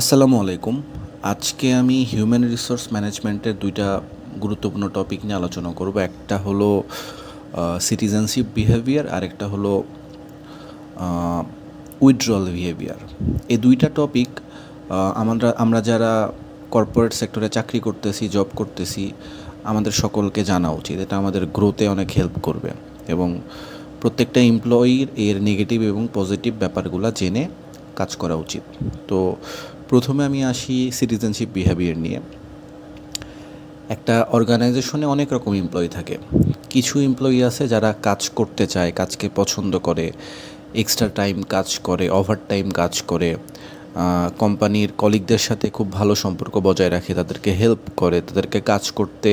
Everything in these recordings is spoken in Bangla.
আসসালামু আলাইকুম। আজকে আমি হিউম্যান রিসোর্স ম্যানেজমেন্টের দুইটা গুরুত্বপূর্ণ টপিক নিয়ে আলোচনা করব। একটা হলো সিটিজেনশিপ বিহেভিয়ার আর একটা হলো উইথড্রল বিহেভিয়ার এই দুইটা টপিক আমরা আমরা যারা কর্পোরেট সেক্টরে চাকরি করতেছি জব করতেছি, আমাদের সকলকে জানা উচিত। এটা আমাদের গ্রোথে অনেক হেল্প করবে এবং প্রত্যেকটা এমপ্লয়ির এর নেগেটিভ এবং পজিটিভ ব্যাপারগুলো জেনে কাজ করা উচিত। তো প্রথমে আমি আসি সিটিজেনশিপ বিহেভিয়ার নিয়ে। একটা অর্গানাইজেশনে অনেক রকম এমপ্লয়ি থাকে। কিছু এমপ্লয়ি আছে যারা কাজ করতে চায়, কাজকে পছন্দ করে এক্সট্রা টাইম কাজ করে ওভার টাইম কাজ করে কোম্পানির কলিগদের সাথে খুব ভালো সম্পর্ক বজায় রাখে, তাদেরকে হেল্প করে, তাদেরকে কাজ করতে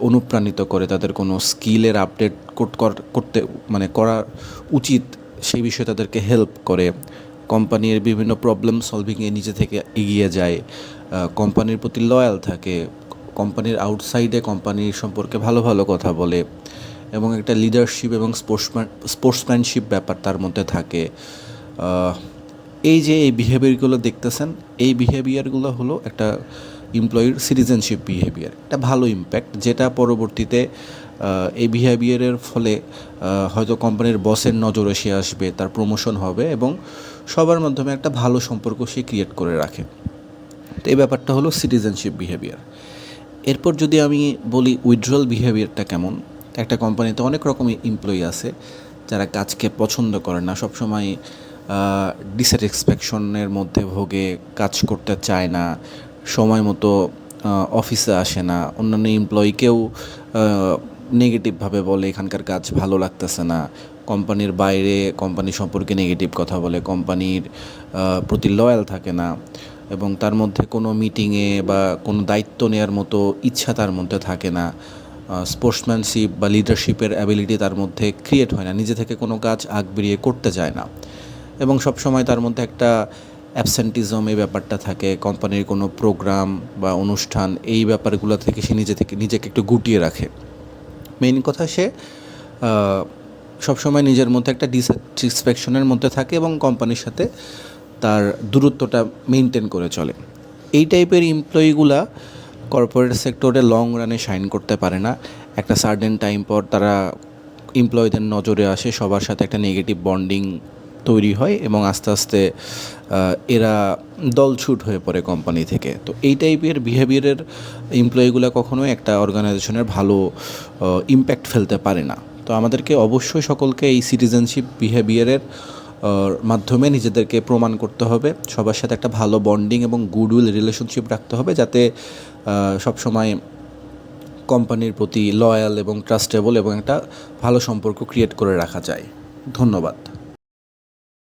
অনুপ্রাণিত করে, তাদের কোনো স্কিলের আপডেট করতে মানে করা উচিত সেই বিষয়ে তাদেরকে হেল্প করে। কোম্পানির বিভিন্ন প্রবলেম সলভিংয়ে নিজে থেকে এগিয়ে যায় কোম্পানির প্রতি লয়াল থাকে, কোম্পানির আউটসাইডে কোম্পানির সম্পর্কে ভালো ভালো কথা বলে এবং একটা লিডারশিপ এবং স্পোর্টসম্যান স্পোর্টসম্যানশিপ ব্যাপার তার মধ্যে থাকে। এই যে এই বিহেভিয়ারগুলো দেখতেছেন, এই বিহেভিয়ারগুলো হলো একটা এমপ্লয়ির সিটিজেনশিপ বিহেভিয়ার একটা ভালো ইম্প্যাক্ট যেটা পরবর্তীতে এই বিহেভিয়ারের ফলে হয়তো কোম্পানির বসের নজর এসে আসবে, তার প্রমোশন হবে এবং সবার মাধ্যমে একটা ভালো সম্পর্ক সে ক্রিয়েট করে রাখে। তো এই ব্যাপারটা হলো সিটিজেনশিপ বিহেভিয়ার এরপর যদি আমি বলি উইথড্রল বিহেভিয়ারটা কেমন, একটা কোম্পানিতে অনেক রকম এমপ্লয়ি আছে, যারা কাজকে পছন্দ করে না, সবসময় ডিস্যাটিসফ্যাকশনের মধ্যে ভোগে, কাজ করতে চায় না সময় মতো অফিসে আসে না। অন্যান্য এমপ্লয়িকেও নেগেটিভভাবে বলে, এখানকার কাজ ভালো লাগতেছে না। কোম্পানির বাইরে, কোম্পানি সম্পর্কে নেগেটিভ কথা বলে, কোম্পানির প্রতি লয়াল থাকে না। এবং তার মধ্যে কোনো মিটিংয়ে বা কোনো দায়িত্ব নেওয়ার মতো ইচ্ছা তার মধ্যে থাকে না। স্পোর্টসম্যানশিপ বা লিডারশিপের অ্যাবিলিটি তার মধ্যে ক্রিয়েট হয় না। নিজে থেকে কোনো কাজ আগ বেরিয়ে করতে চায় না। এবং সব সময় তার মধ্যে একটা অ্যাবসেন্টিজম এই ব্যাপারটা থাকে কোম্পানির কোনো প্রোগ্রাম বা অনুষ্ঠান এই ব্যাপারগুলো থেকে সে নিজে থেকে, নিজেকে একটু গুটিয়ে রাখে। মেইন কথা সে সবসময় নিজের মধ্যে একটা ডিসস্যাটিসফ্যাকশনের মধ্যে থাকে এবং কোম্পানির সাথে তার দূরত্বটা মেনটেন করে চলে। এই টাইপের এমপ্লয়িগুলা কর্পোরেট সেক্টরে লং রানে শাইন করতে পারে না। একটা সার্টেন টাইম পর তারা এমপ্লয়ীদের নজরে আসে, সবার সাথে একটা নেগেটিভ বন্ডিং তৈরি হয় এবং আস্তে আস্তে এরা দলছুট হয়ে পড়ে কোম্পানি থেকে। তো এই টাইপের বিহেভিয়ারের এমপ্লয়িগুলো কখনোই একটা অর্গানাইজেশনের ভালো ইম্প্যাক্ট ফেলতে পারে না। তো আমাদেরকে অবশ্যই সকলকে এই সিটিজেনশিপ বিহেভিয়ারের মাধ্যমে নিজেদেরকে প্রমাণ করতে হবে। সবার সাথে একটা ভালো বন্ডিং এবং গুডউইল রিলেশনশিপ রাখতে হবে যাতে সবসময় কোম্পানির প্রতি লয়াল এবং ট্রাস্টেবল এবং একটা ভালো সম্পর্ক ক্রিয়েট করে রাখা যায়। ধন্যবাদ।